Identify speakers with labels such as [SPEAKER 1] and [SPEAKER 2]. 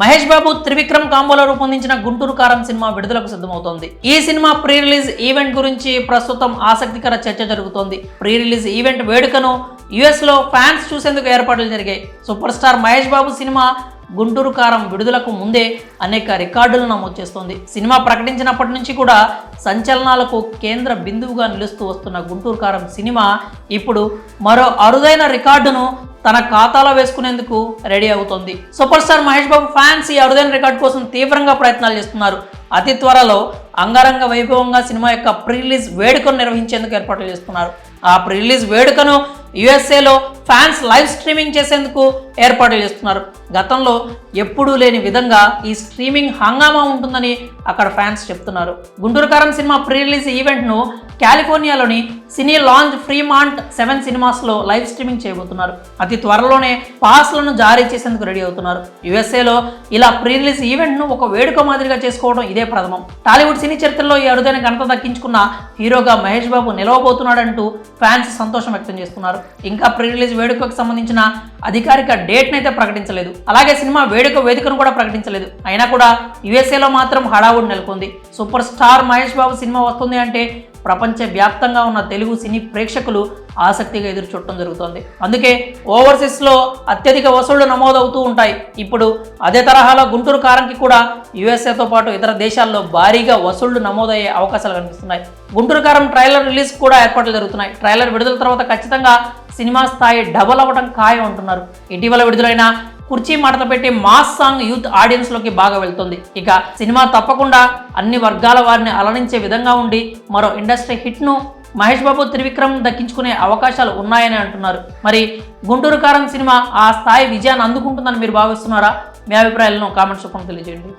[SPEAKER 1] మహేష్ బాబు త్రివిక్రమ్ కాంబోలో రూపొందించిన గుంటూరు కారం సినిమా విడుదలకు సిద్ధమవుతోంది. ఈ సినిమా ప్రీ రిలీజ్ ఈవెంట్ గురించి ప్రస్తుతం ఆసక్తికర చర్చ జరుగుతోంది. ప్రీ రిలీజ్ ఈవెంట్ వేడుకను యుఎస్లో ఫ్యాన్స్ చూసేందుకు ఏర్పాట్లు జరిగాయి. Super star Mahesh Babu cinema Guntur Kaaram విడుదలకు ముందే అనేక రికార్డులు నమోదు చేస్తోంది. సినిమా ప్రకటించినప్పటి నుంచి కూడా సంచలనాలకు కేంద్ర బిందువుగా నిలుస్తూ వస్తున్న గుంటూరు కారం సినిమా ఇప్పుడు మరో అరుదైన రికార్డును తన ఖాతాలో వేసుకునేందుకు రెడీ అవుతోంది. Super star Mahesh Babu fans ఈ అరుదైన రికార్డ్ కోసం తీవ్రంగా ప్రయత్నాలు చేస్తున్నారు. అతి త్వరలో అంగరంగ వైభవంగా సినిమా యొక్క ప్రీ రిలీజ్ వేడుకను నిర్వహించేందుకు ఏర్పాట్లు చేస్తున్నారు. ఆ ప్రీ రిలీజ్ వేడుకను యుఎస్ఏలో ఫ్యాన్స్ లైవ్ స్ట్రీమింగ్ చేసేందుకు ఏర్పాట్లు చేస్తున్నారు. గతంలో ఎప్పుడూ లేని విధంగా ఈ స్ట్రీమింగ్ హంగామా ఉంటుందని అక్కడ ఫ్యాన్స్ చెప్తున్నారు. Guntur Karam cinema pre release ఈవెంట్ను కాలిఫోర్నియాలోని సినీ లాంచ్ ఫ్రీమాంట్ సెవెన్ సినిమాస్లో లైవ్ స్ట్రీమింగ్ చేయబోతున్నారు. అతి త్వరలోనే పాస్లను జారీ చేసేందుకు రెడీ అవుతున్నారు. యుఎస్ఏలో ఇలా ప్రీ రిలీజ్ ఈవెంట్ను ఒక వేడుక మాదిరిగా చేసుకోవడం ఇదే ప్రథమం. టాలీవుడ్ సినీ చరిత్రలో ఈ అరుదైన ఘనత దక్కించుకున్న హీరోగా మహేష్ బాబు నిలవబోతున్నాడంటూ ఫ్యాన్స్ సంతోషం వ్యక్తం చేస్తున్నారు. ఇంకా ప్రీ రిలీజ్ వేడుకకు సంబంధించిన అధికారిక డేట్ని అయితే ప్రకటించలేదు. అలాగే సినిమా వేడుక వేదికను కూడా ప్రకటించలేదు. అయినా కూడా యుఎస్ఏలో మాత్రం హడావుడి నెలకొంది. Super star Mahesh Babu cinema వస్తుంది అంటే ప్రపంచ వ్యాప్తంగా ఉన్న తెలుగు సినీ ప్రేక్షకులు ఆసక్తిగా ఎదురు చూడటం జరుగుతోంది. అందుకే ఓవర్సీస్లో అత్యధిక వసూళ్ళు నమోదవుతూ ఉంటాయి. ఇప్పుడు అదే తరహాలో గుంటూరు కారంకి కూడా యుఎస్ఏతో పాటు ఇతర దేశాల్లో భారీగా వసూళ్ళు నమోదయ్యే అవకాశాలు కనిపిస్తున్నాయి. గుంటూరు కారం ట్రైలర్ రిలీజ్ కూడా ఏర్పాట్లు జరుగుతున్నాయి. ట్రైలర్ విడుదల తర్వాత ఖచ్చితంగా సినిమా స్థాయి డబల్ అవ్వడం ఖాయం అంటున్నారు. ఇటీవల విడుదలైన కుర్చీ మాటలు పెట్టి మాస్ సాంగ్ యూత్ ఆడియన్స్లోకి బాగా వెళ్తుంది. ఇక సినిమా తప్పకుండా అన్ని వర్గాల వారిని అలరించే విధంగా ఉండి మరో ఇండస్ట్రీ హిట్ను మహేష్ బాబు త్రివిక్రమ్ దక్కించుకునే అవకాశాలు ఉన్నాయని అంటున్నారు. మరి గుంటూరు కారం సినిమా ఆ స్థాయి విజయాన్ని అందుకుంటుందని మీరు భావిస్తున్నారా? మీ అభిప్రాయాలను కామెంట్స్ రూపంలో తెలియజేయండి.